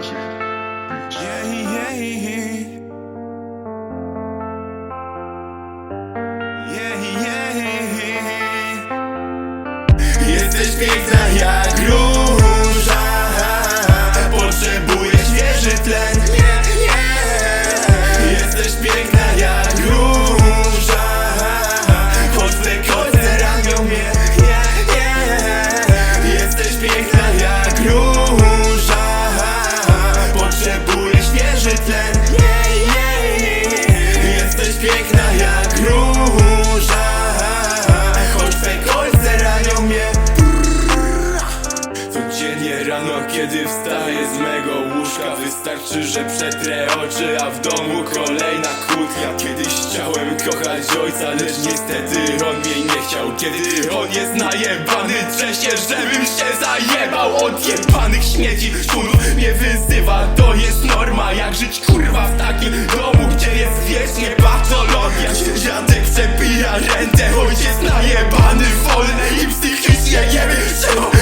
Yeah, yeah, yeah. Yeah, yeah, yeah. Jesteś piękna jak piękna jak róża. Choć twe kolce ranią mnie. Codziennie rano, kiedy wstaję z mego łóżka Wystarczy, że przetrę oczy, a w domu kolejna kłótnia. Kiedyś chciałem kochać ojca, lecz niestety on mnie nie chciał. Kiedy on jest najebany, drzesie, żebym się zajebał. Od jebanych śmieci, szczurów mnie wyzywa. To jest norma, jak żyć ojciec najebany wolny i psychicznie jebie Trzymał